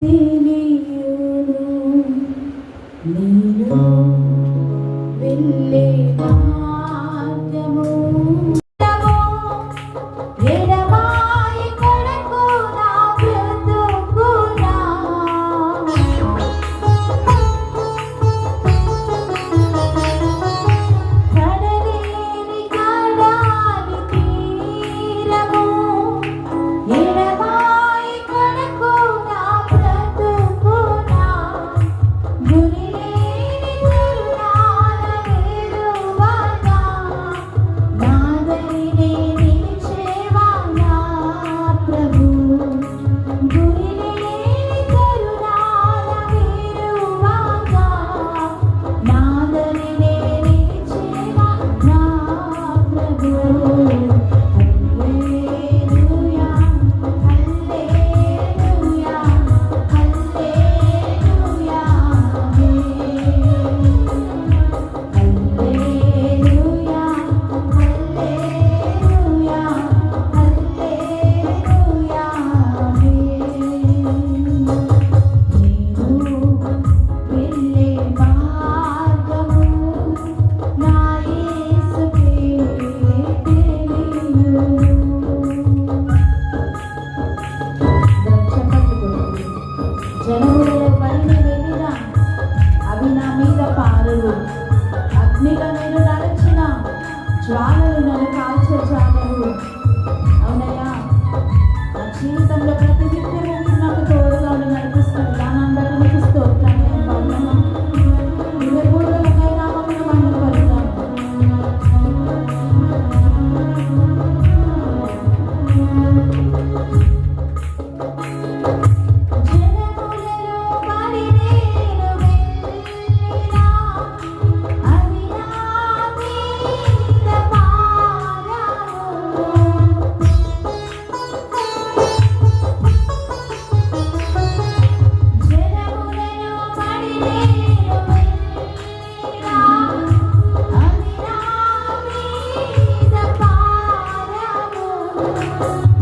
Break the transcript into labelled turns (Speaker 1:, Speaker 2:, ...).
Speaker 1: Maybe you know me. జనములో పైన వెళ్ళినా అవి నా మీద పారలు. అగ్నిగా నేను నడచిన జ్వాలలు నన్ను కాల్చే జాలలు అవునయ్యా నా జీవితం Música